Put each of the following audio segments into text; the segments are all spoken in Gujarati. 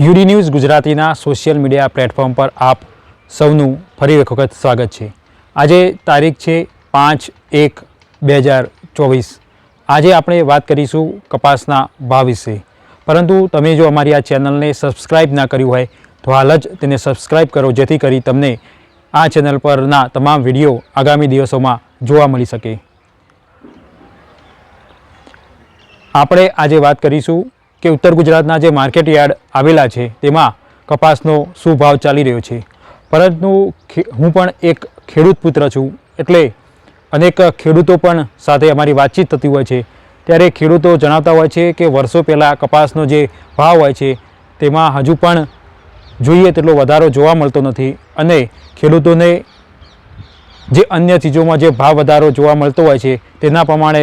યુડી ન્યૂઝ ગુજરાતીના સોશિયલ મીડિયા પ્લેટફોર્મ પર આપ સૌનું ફરી એક વખત સ્વાગત છે. આજે તારીખ છે પાંચ એક બે હજાર ચોવીસ. આજે આપણે વાત કરીશું કપાસના ભાવ વિશે. પરંતુ તમે જો અમારી આ ચેનલને સબસ્ક્રાઇબ ના કર્યું હોય, તો હાલ જ તેને સબસ્ક્રાઇબ કરો, જેથી કરી તમને આ ચેનલ પરના તમામ વીડિયો આગામી દિવસોમાં જોવા મળી શકે. આપણે આજે વાત કરીશું કે ઉત્તર ગુજરાતના જે માર્કેટ યાર્ડ આવેલા છે, તેમાં કપાસનો શું ભાવ ચાલી રહ્યો છે. પરંતુ હું પણ એક ખેડૂત પુત્ર છું, એટલે અનેક ખેડૂતો પણ સાથે અમારી વાતચીત થતી હોય છે. ત્યારે ખેડૂતો જણાવતા હોય છે કે વર્ષો પહેલાં કપાસનો જે ભાવ હોય છે, તેમાં હજુ પણ જોઈએ તેટલો વધારો જોવા મળતો નથી અને ખેડૂતોને જે અન્ય ચીજોમાં જે ભાવ વધારો જોવા મળતો હોય છે, તેના પ્રમાણે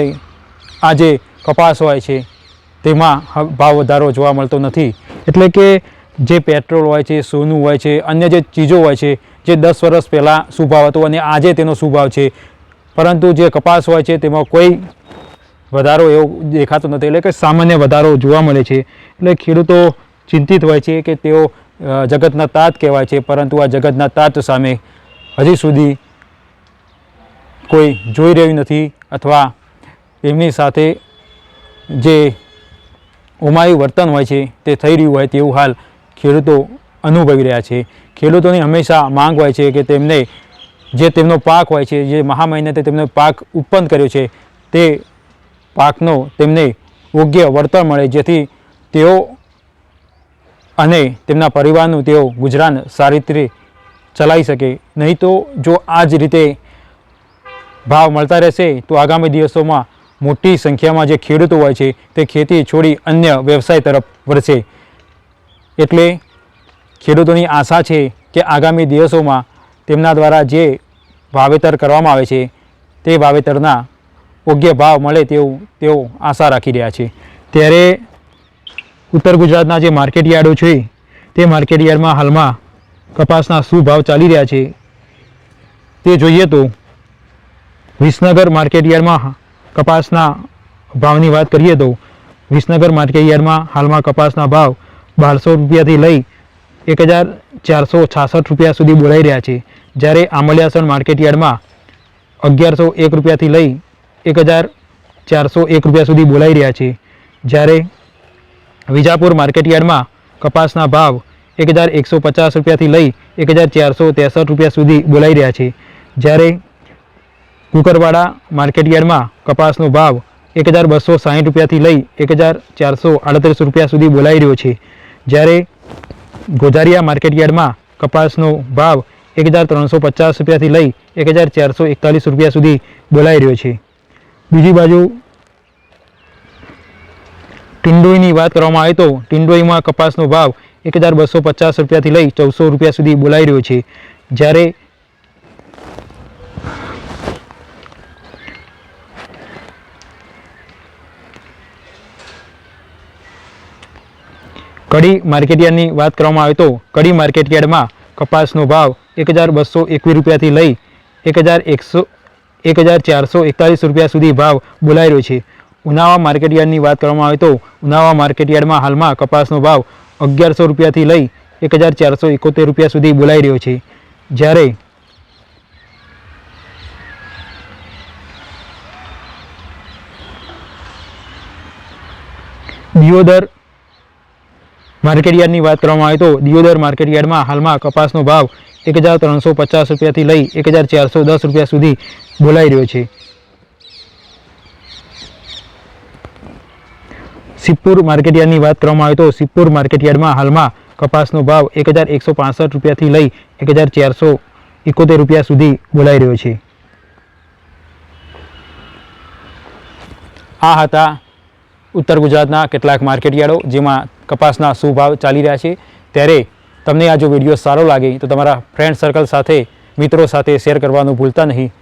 આ જે કપાસ હોય છે તેમાં ભાવ વધારો જોવા મળતો નથી. એટલે કે જે પેટ્રોલ હોય છે, સોનું હોય છે, અન્ય જે ચીજો હોય છે, જે દસ વર્ષ પહેલાં શું હતો અને આજે તેનો શું છે. પરંતુ જે કપાસ હોય છે, તેમાં કોઈ વધારો એવો દેખાતો નથી. એટલે કે સામાન્ય વધારો જોવા મળે છે. એટલે ખેડૂતો ચિંતિત હોય છે કે તેઓ જગતના તાત કહેવાય છે, પરંતુ આ જગતના તાત સામે હજી સુધી કોઈ જોઈ રહ્યું નથી અથવા એમની સાથે જે ઉમાયું વર્તન હોય છે, તે થઈ રહ્યું હોય તેવું હાલ ખેડૂતો અનુભવી રહ્યા છે. ખેડૂતોની હંમેશા માંગ હોય છે કે તેમને જે તેમનો પાક હોય છે, જે મહા મહિનાથી તેમનો પાક ઉત્પન્ન કર્યો છે, તે પાકનો તેમને યોગ્ય વળતર મળે, જેથી તેઓ અને તેમના પરિવારનું તેઓ ગુજરાન સારી રીતે ચલાવી શકે. નહીં તો જો આ જ રીતે ભાવ મળતા રહેશે, તો આગામી દિવસોમાં મોટી સંખ્યામાં જે ખેડૂતો હોય છે, તે ખેતી છોડી અન્ય વ્યવસાય તરફ વળશે. એટલે ખેડૂતોની આશા છે કે આગામી દિવસોમાં તેમના દ્વારા જે વાવેતર કરવામાં આવે છે, તે વાવેતરના યોગ્ય ભાવ મળે તેવું તેઓ આશા રાખી રહ્યા છે. ત્યારે ઉત્તર ગુજરાતના જે માર્કેટ યાર્ડો છે, તે માર્કેટ યાર્ડમાં હાલમાં કપાસના શું ભાવ ચાલી રહ્યા છે, તે જોઈએ તો વિસનગર માર્કેટ યાર્ડમાં કપાસના ભાવની વાત કરીએ તો વિસનગર માર્કેટ યાર્ડમાં હાલમાં કપાસના ભાવ બારસો રૂપિયાથી લઈ એક હજાર ચારસો છાસઠ રૂપિયા સુધી બોલાઈ રહ્યા છે. જ્યારે આમલિયાસણ માર્કેટ યાર્ડમાં અગિયારસો એક રૂપિયાથી લઈ એક હજાર ચારસો એક રૂપિયા સુધી બોલાઈ રહ્યા છે. જ્યારે વિજાપુર માર્કેટ યાર્ડમાં કપાસના ભાવ એક હજાર એકસો પચાસ રૂપિયાથી લઈ એક હજાર ચારસો ત્રેસઠ રૂપિયા સુધી બોલાઈ રહ્યા છે. જ્યારે કુકરવાડા માર્કેટ યાર્ડમાં કપાસનો ભાવ એક હજાર બસો સાહીઠ રૂપિયાથી લઈ એક હજાર ચારસો આડત્રીસ રૂપિયા સુધી બોલાઈ રહ્યો છે. જ્યારે ગોઝારિયા માર્કેટ યાર્ડમાં કપાસનો ભાવ એક હજાર ત્રણસો પચાસ રૂપિયાથી લઈ એક હજાર ચારસો એકતાલીસ રૂપિયા સુધી બોલાઈ રહ્યો છે. બીજી બાજુ ટિંડોઈની વાત કરવામાં આવે તો ટિંડોઈમાં કપાસનો ભાવ એક હજાર બસો પચાસ રૂપિયાથી લઈ ચૌદસો રૂપિયા સુધી બોલાઈ રહ્યો છે. જ્યારે કડી માર્કેટયાર્ડની વાત કરવામાં આવે તો કડી માર્કેટયાર્ડમાં કપાસનો ભાવ એક હજાર બસો એકવીસ રૂપિયાથી લઈ એક હજાર એકસો એક હજાર ચારસો એકતાલીસ રૂપિયા સુધી ભાવ બોલાઈ રહ્યો છે. ઉનાવા માર્કેટયાર્ડની વાત કરવામાં આવે તો ઉનાવા માર્કેટયાર્ડમાં હાલમાં કપાસનો ભાવ અગિયારસો રૂપિયાથી લઈ એક હજાર ચારસો એકોતેર રૂપિયા સુધી બોલાઈ રહ્યો છે. જ્યારે દિયોદર માર્કેટયાર્ડની વાત કરવામાં આવે તો દિયોદર માર્કેટયાર્ડમાં હાલમાં કપાસનો ભાવ એક હજાર ત્રણસો પચાસ રૂપિયાથી લઈ એક હજાર ચારસો દસ રૂપિયા સુધી બોલાઈ રહ્યો છે. સિપ્પુર માર્કેટયાર્ડની વાત કરવામાં આવે તો સિપ્પુર માર્કેટયાર્ડમાં હાલમાં કપાસનો ભાવ એક હજાર એકસો પાસઠ રૂપિયાથી લઈ એક હજાર ચારસો એકોતેર રૂપિયા સુધી બોલાઈ રહ્યો છે. આ હતા ઉત્તર ગુજરાતના કેટલાક માર્કેટયાર્ડો જેમાં કપાસના શું ભાવ ચાલી રહ્યા છે. ત્યારે તમને આ જો વીડિયો સારો લાગે તો તમારા ફ્રેન્ડ સર્કલ સાથે, મિત્રો સાથે શેર કરવાનું ભૂલતા નહીં.